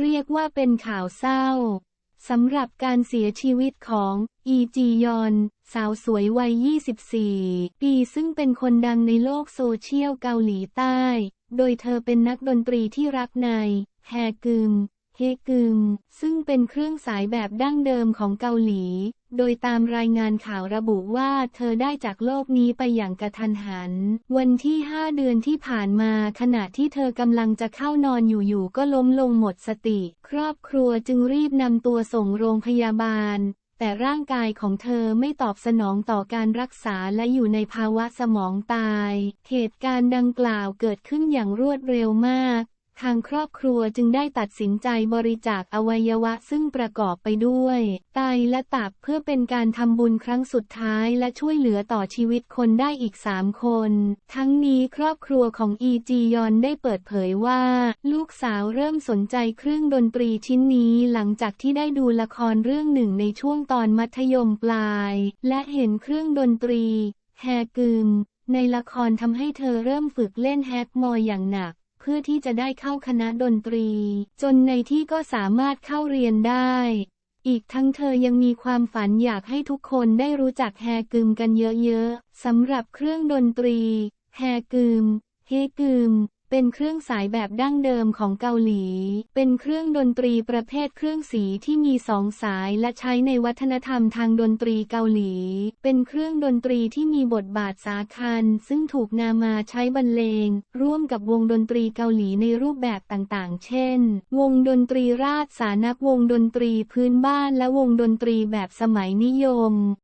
เรียกว่าเป็นข่าวเศร้าสำหรับการเสียชีวิตของ อีจียอน สาวสวยวัย 24 ปีซึ่งเป็นคนดังในโลกโซเชียลเกาหลีใต้ โดยเธอเป็นนักดนตรีที่รักใน แฮกึม เฮกึม ซึ่งเป็นเครื่องสายแบบดั้งเดิมของเกาหลี โดยตามรายงานข่าวระบุว่าเธอได้จากโลกนี้ไปอย่างกระทันหัน วันที่ 5 เดือนที่ผ่านมาขณะที่เธอกำลังจะเข้านอนอยู่ๆก็ล้มลงหมดสติ ครอบครัวจึงรีบนำตัวส่งโรงพยาบาล แต่ร่างกายของเธอไม่ตอบสนองต่อการรักษาและอยู่ในภาวะสมองตาย เหตุการณ์ดังกล่าวเกิดขึ้นอย่างรวดเร็วมาก ทางครอบครัวจึงได้ตัดสินใจบริจาคอวัยวะซึ่งประกอบไปด้วย ไตและตับเพื่อเป็นการทำบุญครั้งสุดท้ายและช่วยเหลือต่อชีวิตคนได้อีกสามคน ทั้งนี้ครอบครัวของอีจียอนได้เปิดเผยว่า ลูกสาวเริ่มสนใจเครื่องดนตรีชิ้นนี้หลังจากที่ได้ดูละครเรื่องหนึ่งในช่วงตอนมัธยมปลาย และเห็นเครื่องดนตรี แฮกึมในละครทำให้เธอเริ่มฝึกเล่นแฮกมอยอย่างหนัก พื่อที่จะได้เข้าคณะดนตรี จนในที่ก็สามารถเข้าเรียนได้ อีกทั้งเธอยังมีความฝันอยากให้ทุกคนได้รู้จักแฮกึมกันเยอะๆสำหรับเครื่องดนตรี แฮกึม เฮกึม เป็นเครื่องสายแบบดั้งเดิมของเกาหลี เป็นเครื่องดนตรีประเภทเครื่องสีที่มีสองสายและใช้ในวัฒนธรรมทางดนตรีเกาหลี เป็นเครื่องดนตรีที่มีบทบาทสาคัญ ซึ่งถูกนามาใช้บรรเลง ร่วมกับวงดนตรีเกาหลีในรูปแบบต่างๆ เช่น วงดนตรีราชสานักวงดนตรีพื้นบ้านและวงดนตรีแบบสมัยนิยม